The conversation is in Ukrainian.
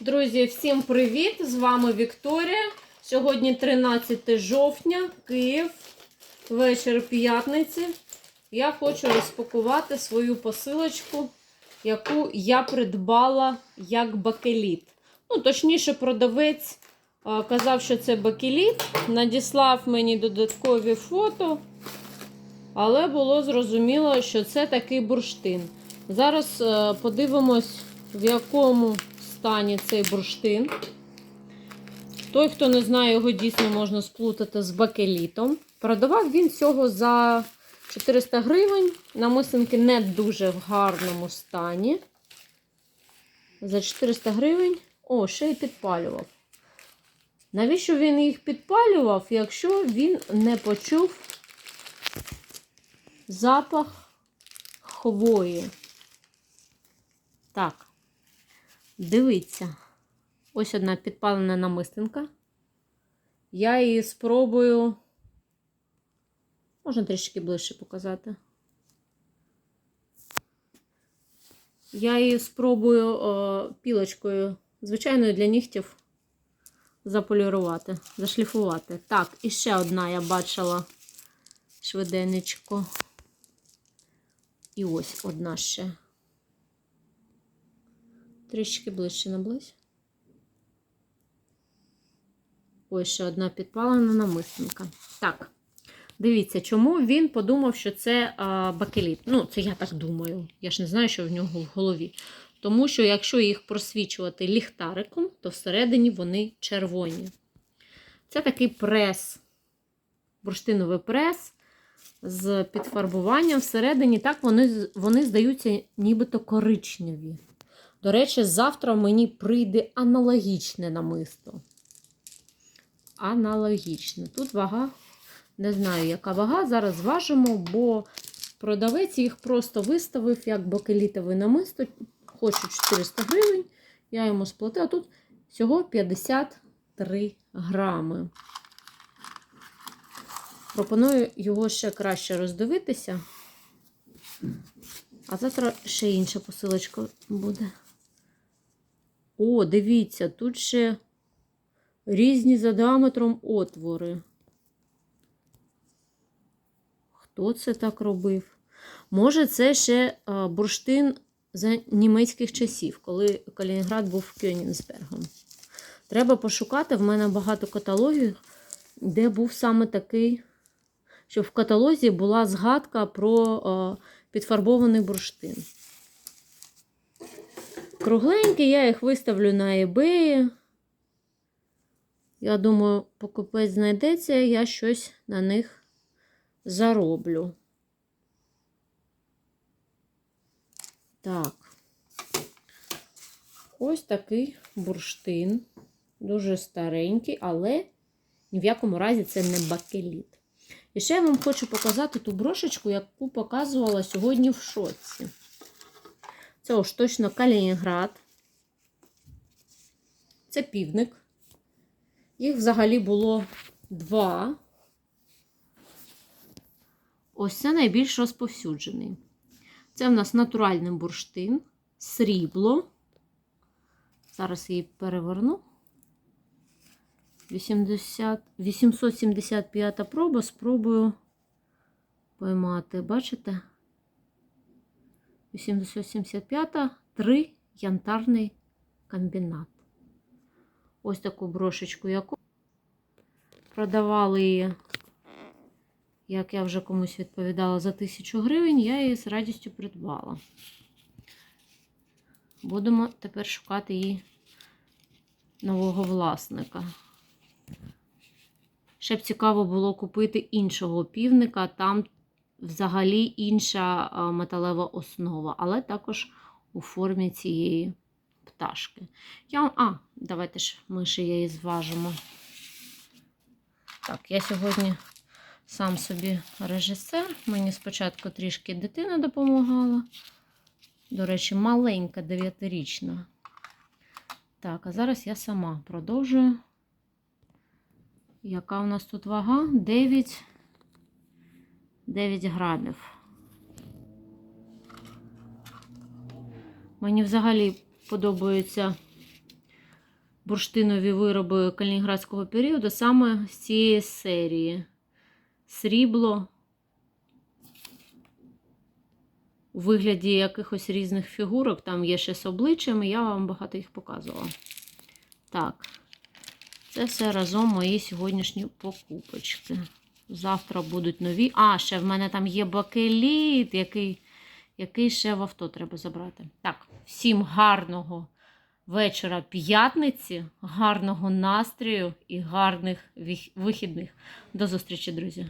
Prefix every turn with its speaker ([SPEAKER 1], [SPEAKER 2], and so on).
[SPEAKER 1] Друзі, всім привіт! З вами Вікторія. Сьогодні 13 жовтня, Київ, вечір п'ятниці. Я хочу розпакувати свою посилочку, яку я придбала як бакеліт. Ну, точніше, продавець казав, що це бакеліт. Надіслав мені додаткові фото, але було зрозуміло, що це такий бурштин. Зараз е, подивимось, в якому стані цей бурштин. Той, хто не знає, його дійсно можна сплутати з бакелітом. Продавав він цього за 400 гривень. Намисинки не дуже в гарному стані. За 400 гривень. О, ще й підпалював. Навіщо він їх підпалював, якщо він не почув запах хвої? Так. Дивіться, ось одна підпалена намистинка. Я її спробую, можна трішки ближче показати. Я її спробую о, пілочкою, звичайною для нігтів, заполірувати, зашліфувати. Так, і ще одна я бачила швиденечко. І ось одна ще. Трішки ближче наблизь. Ось ще одна підпалена намистинка. Так, дивіться, чому він подумав, що це а, бакеліт. Ну, це я так думаю. Я ж не знаю, що в нього в голові. Тому що, якщо їх просвічувати ліхтариком, то всередині вони червоні. Це такий прес, бурштиновий прес з підфарбуванням всередині. Так вони, вони здаються нібито коричневі. До речі, завтра мені прийде аналогічне намисто. Аналогічне. Тут вага, не знаю, яка вага. Зараз зважимо, бо продавець їх просто виставив як бакелітове намисто. Хочу 400 гривень. Я йому сплатила. Тут всього 53 грами. Пропоную його ще краще роздивитися. А завтра ще інша посилочка буде. О, дивіться, тут ще різні за діаметром отвори. Хто це так робив? Може, це ще бурштин за німецьких часів, коли Калінінград був Кьонінсбергом. Треба пошукати. В мене багато каталогів, де був саме такий, щоб в каталозі була згадка про підфарбований бурштин. Кругленькі, я їх виставлю на eBay. Я думаю, покупець знайдеться, я щось на них зароблю. Так. Ось такий бурштин. Дуже старенький, але ні в якому разі це не бакеліт. І ще я вам хочу показати ту брошечку, яку показувала сьогодні в шоці. Це ось точно Калінінград. Це півник. Їх взагалі було два. Ось це найбільш розповсюджений. Це в нас натуральний бурштин, срібло. Зараз її переверну. 80, 875 проба. Спробую поймати. Бачите? 875, 3 янтарний комбінат. Ось таку брошечку, яку продавали як я вже комусь відповідала, за 1000 гривень, я її з радістю придбала. Будемо тепер шукати її нового власника. Ще б цікаво було купити іншого півника, там взагалі інша металева основа, але також у формі цієї пташки. Я, А, давайте ж ми ще її зважимо. Так, я сьогодні сам собі режисер. Мені спочатку трішки дитина допомагала. До речі, маленька, дев'ятирічна. Так, а зараз я сама продовжую. Яка у нас тут вага? 9 9 грамів. Мені взагалі подобаються бурштинові вироби калінінградського періоду саме з цієї серії. Срібло у вигляді якихось різних фігурок. Там є ще з обличчями, я вам багато їх показувала. Так, це все разом мої сьогоднішні покупочки. Завтра будуть нові. А, ще в мене там є бакеліт, який, який ще в авто треба забрати. Так, всім гарного вечора п'ятниці, гарного настрою і гарних вихідних. До зустрічі, друзі!